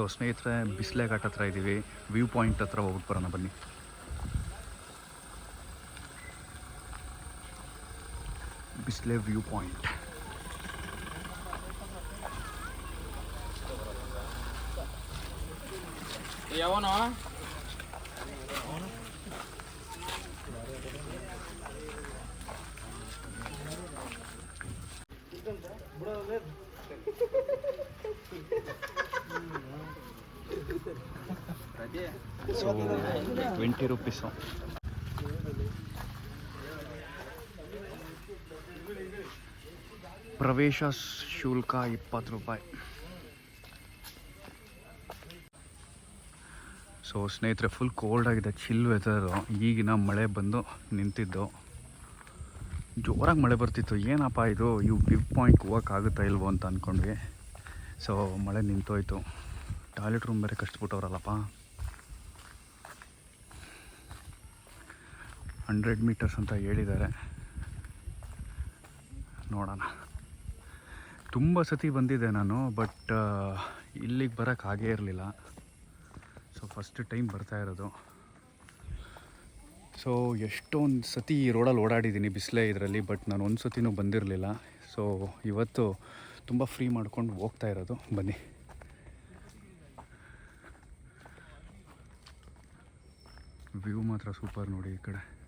So ಸ್ನೇಹಿತರೆ ಬಿಸ್ಲೆ ಘಾಟ್ ಹತ್ರ ಇದ್ದೀವಿ ವ್ಯೂ ಪಾಯಿಂಟ್ ಹತ್ರ ಹೋಗ್ಬಿಟ್ಟು ಬರೋಣ ಬನ್ನಿ. ಬಿಸ್ಲೆ ವ್ಯೂ ಪಾಯಿಂಟ್ ಯಾವನೋ? ಸೊ ಟ್ವೆಂಟಿ ರುಪೀಸು ಪ್ರವೇಶ ಶುಲ್ಕ ಇಪ್ಪತ್ತು ರೂಪಾಯಿ. ಸೊ ಸ್ನೇಹಿತರೆ ಫುಲ್ ಕೋಲ್ಡ್ ಆಗಿದೆ ಚಿಲ್ ವೆದರು ಈಗಿನ ಮಳೆ ಬಂದು ನಿಂತಿದ್ದು. ಜೋರಾಗಿ ಮಳೆ ಬರ್ತಿತ್ತು. ಏನಪ್ಪ ಇದು? ಇವು ವ್ಯೂ ಪಾಯಿಂಟ್ ಹೋಗೋಕ್ಕಾಗುತ್ತಾ ಇಲ್ವೋ ಅಂತ ಅಂದ್ಕೊಂಡ್ವಿ ಸೊ ಮಳೆ ನಿಂತೋಯ್ತು. ಟಾಯ್ಲೆಟ್ ರೂಮ್ ಬೇರೆ ಕಷ್ಟಪಟ್ಟವ್ರಲ್ಲಪ್ಪ ಹಂಡ್ರೆಡ್ ಮೀಟರ್ಸ್ ಅಂತ ಹೇಳಿದ್ದಾರೆ. ನೋಡೋಣ. ತುಂಬ ಸತಿ ಬಂದಿದ್ದೆ ನಾನು, ಬಟ್ ಇಲ್ಲಿಗೆ ಬರೋಕ್ಕೆ ಆಗೇ ಇರಲಿಲ್ಲ. ಸೊ ಫಸ್ಟ್ ಟೈಮ್ ಬರ್ತಾ ಇರೋದು. ಸೊ ಎಷ್ಟೊಂದು ಸತಿ ಈ ರೋಡಲ್ಲಿ ಓಡಾಡಿದ್ದೀನಿ ಬಿಸಿಲೇ ಇದರಲ್ಲಿ, ಬಟ್ ನಾನು ಒಂದು ಸತಿನೂ ಬಂದಿರಲಿಲ್ಲ. ಸೊ ಇವತ್ತು ತುಂಬ ಫ್ರೀ ಮಾಡ್ಕೊಂಡು ಹೋಗ್ತಾ ಇರೋದು. ಬನ್ನಿ. ವ್ಯೂ ಮಾತ್ರ ಸೂಪರ್ ನೋಡಿ ಈ ಕಡೆ.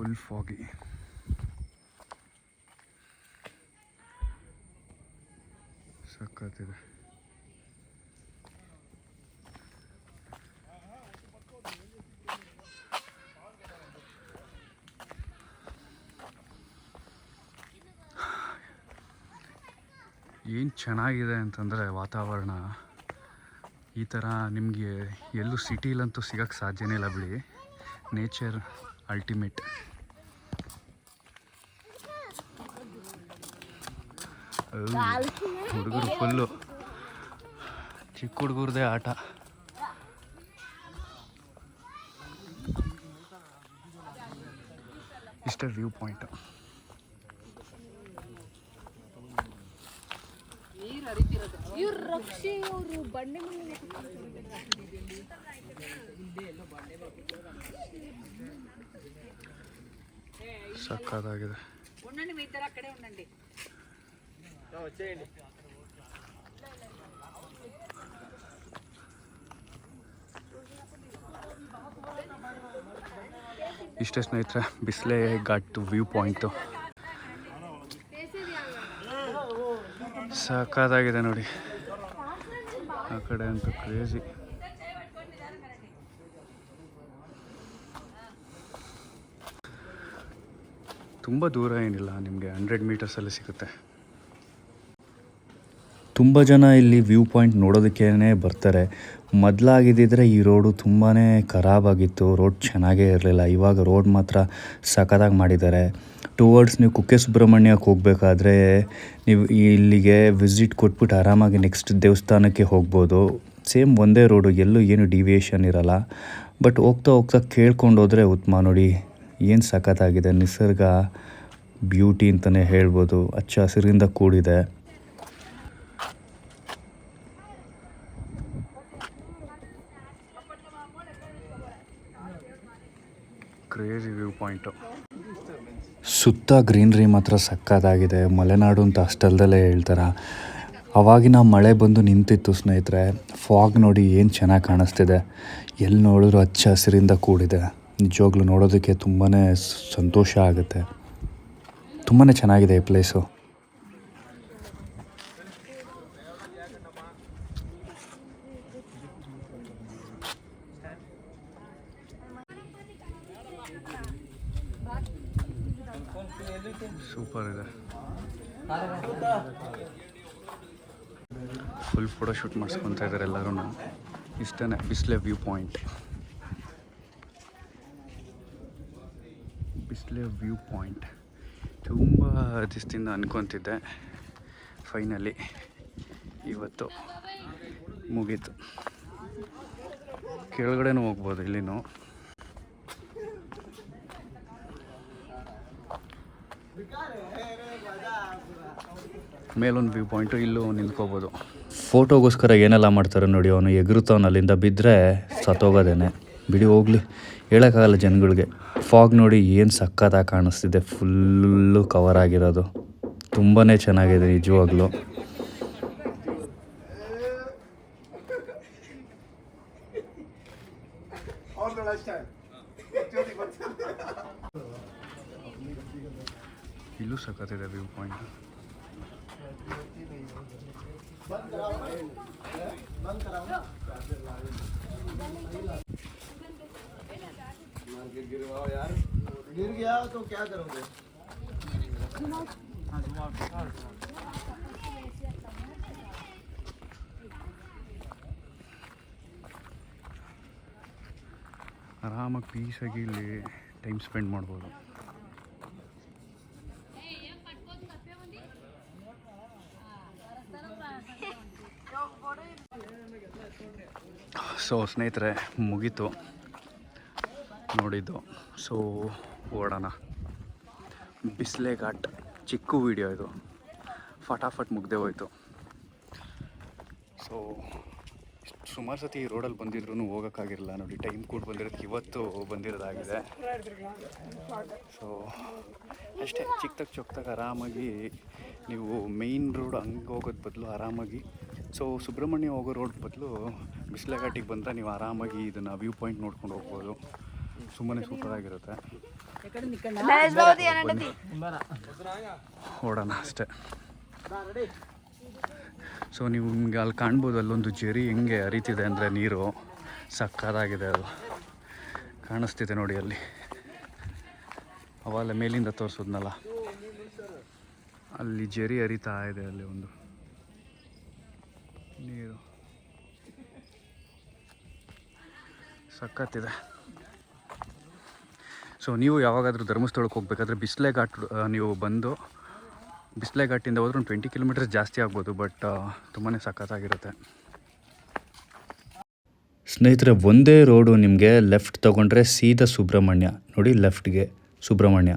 ಫುಲ್ ಫಾಗಿ ಸಕ್ಕತ್ತಿದೆ ಏನು ಚೆನ್ನಾಗಿದೆ ಅಂತಂದರೆ ವಾತಾವರಣ. ಈ ಥರ ನಿಮಗೆ ಎಲ್ಲೂ ಸಿಟಿಲಂತೂ ಸಿಗೋಕ್ಕೆ ಸಾಧ್ಯನೇ ಇಲ್ಲ ಬಿಡಿ. ನೇಚರ್ ಅಲ್ಟಿಮೇಟ್ ಹುಡುಗರು ಫುಲ್ಲು ಚಿಕ್ಕ ಹುಡುಗರದೇ ಆಟ. ಇಷ್ಟ ವ್ಯೂ ಪಾಯಿಂಟ್ ಬಂಡೆ ಸಕ್ಕದಾಗಿದೆ ಇಷ್ಟೇ ಸ್ನೇಹಿತರೆ ಬಿಸಿಲೇ ಟು ವ್ಯೂ ಪಾಯಿಂಟು ಸಾಕಾಗಿದೆ ನೋಡಿ. ಆ ಕಡೆ ಅಂತೂ ಕ್ರೇಜಿ ತುಂಬ ದೂರ ಏನಿಲ್ಲ, ನಿಮಗೆ ಹಂಡ್ರೆಡ್ ಮೀಟರ್ಸಲ್ಲಿ ಸಿಗುತ್ತೆ. ತುಂಬ ಜನ ಇಲ್ಲಿ ವ್ಯೂ ಪಾಯಿಂಟ್ ನೋಡೋದಕ್ಕೇ ಬರ್ತಾರೆ. ಮೊದಲಾಗಿದ್ದಿದ್ರೆ ಈ ರೋಡು ತುಂಬಾ ಖರಾಬಾಗಿತ್ತು ರೋಡ್ ಚೆನ್ನಾಗೇ ಇರಲಿಲ್ಲ. ಇವಾಗ ರೋಡ್ ಮಾತ್ರ ಸಖತ್ತಾಗಿ ಮಾಡಿದ್ದಾರೆ. ಟುವರ್ಡ್ಸ್ ನೀವು ಕುಕ್ಕೆ ಸುಬ್ರಹ್ಮಣ್ಯಕ್ಕೆ ಹೋಗಬೇಕಾದ್ರೆ ನೀವು ಇಲ್ಲಿಗೆ ವಿಸಿಟ್ ಕೊಟ್ಬಿಟ್ಟು ಆರಾಮಾಗಿ ನೆಕ್ಸ್ಟ್ ದೇವಸ್ಥಾನಕ್ಕೆ ಹೋಗ್ಬೋದು. ಸೇಮ್ ಒಂದೇ ರೋಡು ಎಲ್ಲೂ ಏನು ಡಿವಿಯೇಷನ್ ಇರಲ್ಲ. ಬಟ್ ಹೋಗ್ತಾ ಹೋಗ್ತಾ ಕೇಳ್ಕೊಂಡು ಹೋದರೆ ಉತ್ತಮ ನೋಡಿ. ಏನು ಸಖತ್ತಾಗಿದೆ? ನಿಸರ್ಗ ಬ್ಯೂಟಿ ಅಂತಲೇ ಹೇಳ್ಬೋದು. ಹಚ್ಚ ಹಸಿರಿಂದ ಕೂಡಿದೆ. ಕ್ರೇಜಿ ವ್ಯೂ ಪಾಯಿಂಟು ಸುತ್ತ ಗ್ರೀನ್ರಿ ಮಾತ್ರ ಸಕ್ಕತ್ತಾಗಿದೆ ಮಲೆನಾಡು ಅಂತ ಅಷ್ಟಲ್ದಲ್ಲೇ ಹೇಳ್ತಾರೆ? ಅವಾಗಿನ ಮಳೆ ಬಂದು ನಿಂತಿತ್ತು ಸ್ನೇಹಿತರೆ. ಫಾಗ್ ನೋಡಿ ಏನು ಚೆನ್ನಾಗಿ ಕಾಣಿಸ್ತಿದೆ. ಎಲ್ಲಿ ನೋಡಿದ್ರು ಹಚ್ಚ ಹಸಿರಿಂದ ಕೂಡಿದೆ. ನಿಜವಾಗ್ಲೂ ನೋಡೋದಕ್ಕೆ ತುಂಬಾ ಸಂತೋಷ ಆಗುತ್ತೆ. ತುಂಬಾ ಚೆನ್ನಾಗಿದೆ ಈ ಪ್ಲೇಸು ಸೂಪರ್ ಇದೆ. ಫುಲ್ ಫೋಟೋ ಶೂಟ್ ಮಾಡಿಸ್ಕೊತಾ ಇದ್ದಾರೆ ಎಲ್ಲರೂ. ಇಷ್ಟೇ Bisle view point Bisle view point ತುಂಬ ದಿವಸದಿಂದ ಅಂದ್ಕೊತಿದ್ದೆ ಫೈನಲಿ ಇವತ್ತು ಮುಗೀತು. ಕೆಳಗಡೆನೂ ಹೋಗ್ಬೋದು ಇಲ್ಲಿನೂ. ಮೇಲೊಂದು ವ್ಯೂ ಪಾಯಿಂಟು ಇಲ್ಲೂ ನಿಂತ್ಕೋಬೋದು. ಫೋಟೋಗೋಸ್ಕರ ಏನೆಲ್ಲ ಮಾಡ್ತಾರೆ ನೋಡಿ, ಅವನು ಎಗರುತ್ತವನು ಅಲ್ಲಿಂದ ಬಿದ್ದರೆ ಸತ್ತೋಗೋದೇನೆ. ಬಿಡಿ ಹೋಗ್ಲಿ, ಹೇಳೋಕ್ಕಾಗಲ್ಲ ಜನಗಳಿಗೆ. ಫಾಗ್ ನೋಡಿ ಏನು ಸಕ್ಕತ್ತಾಗಿ ಕಾಣಿಸ್ತಿದೆ, ಫುಲ್ಲು ಕವರ್ ಆಗಿರೋದು. ತುಂಬಾ ಚೆನ್ನಾಗಿದೆ ನಿಜವಾಗ್ಲೂ. ಇಲ್ಲೂ ಸಖತ್ತಿದೆ ವ್ಯೂ ಪಾಯಿಂಟ್ गिर गया तो क्या करोगे ಆರಾಮಾಗಿ ಪೀಸಾಗಿ ಇಲ್ಲಿ ಟೈಮ್ ಸ್ಪೆಂಡ್ ಮಾಡ್ಬೋದು ಸೊ ಸ್ನೇಹಿತರೆ ಮುಗೀತು ನೋಡಿದ್ದು. ಸೊ ಓಡೋಣ. ಬಿಸ್ಲೆ ಘಾಟ್ ಚಿಕ್ಕ ವಿಡಿಯೋ ಇದು. ಫಟಾಫಟ್ ಮುಗ್ದೆ ಹೋಯ್ತು. ಸೊ ಸುಮಾರು ಸತಿ ರೋಡಲ್ಲಿ ಬಂದಿದ್ರು ಹೋಗೋಕ್ಕಾಗಿರಲ್ಲ ನೋಡಿ ಟೈಮ್ ಕೂಡ ಬಂದಿರೋದು ಇವತ್ತು ಬಂದಿರೋದಾಗಿದೆ. ಸೊ ಅಷ್ಟೇ ಚಿಕ್ಕದಾಗ ಚೊಕ್ದಾಗ ಆರಾಮಾಗಿ ನೀವು ಮೇಯ್ನ್ ರೋಡ್ ಹಂಗೆ ಹೋಗೋದು ಬದಲು ಆರಾಮಾಗಿ. ಸೊ ಸುಬ್ರಹ್ಮಣ್ಯ ಹೋಗೋ ರೋಡ್ ಬದಲು ಬಿಸ್ಲೆಘಾಟಿಗೆ ಬಂದರೆ ನೀವು ಆರಾಮಾಗಿ ಇದನ್ನು ವ್ಯೂ ಪಾಯಿಂಟ್ ನೋಡ್ಕೊಂಡು ಹೋಗ್ಬೋದು. ಸುಮ್ಮನೆ ಸೂಪರಾಗಿರುತ್ತೆ ಓಡೋಣ ಅಷ್ಟೇ. ಸೊ ನೀವು ನಿಮ್ಗೆ ಅಲ್ಲಿ ಕಾಣ್ಬೋದು ಅಲ್ಲೊಂದು ಜರಿ ಹೆಂಗೆ ಹರಿತಿದೆ ಅಂದರೆ ನೀರು. ಸಕ್ಕದಾಗಿದೆ ಅದು ಕಾಣಿಸ್ತಿದೆ ನೋಡಿ ಅಲ್ಲಿ. ಅವಾಗಲೇ ಮೇಲಿಂದ ತೋರಿಸಿದ್ನಲ್ಲ. ಅಲ್ಲಿ ಜರಿ ಹರಿತಾ ಇದೆ ಅಲ್ಲಿ ಒಂದು ನೀರು. ಸಖತ್ತಿದೆ ಸೊ ನೀವು ಯಾವಾಗಾದರೂ ಧರ್ಮಸ್ಥಳಕ್ಕೆ ಹೋಗಬೇಕಾದ್ರೆ ಬಿಸ್ಲೆ ಘಾಟ್ ನೀವು ಬಂದು ಬಿಸ್ಲೆ ಘಾಟಿಂದ ಹೋದ್ರೆ ಒಂದು ಟ್ವೆಂಟಿ ಕಿಲೋಮೀಟರ್ಸ್ ಜಾಸ್ತಿ ಆಗ್ಬೋದು ಬಟ್ ತುಂಬಾ ಸಖತ್ತಾಗಿರುತ್ತೆ. ಸ್ನೇಹಿತರೆ, ಒಂದೇ ರೋಡು ನಿಮಗೆ ಲೆಫ್ಟ್ ತೊಗೊಂಡ್ರೆ ಸೀದಾ ಸುಬ್ರಹ್ಮಣ್ಯ. ನೋಡಿ ಲೆಫ್ಟ್ಗೆ ಸುಬ್ರಹ್ಮಣ್ಯ.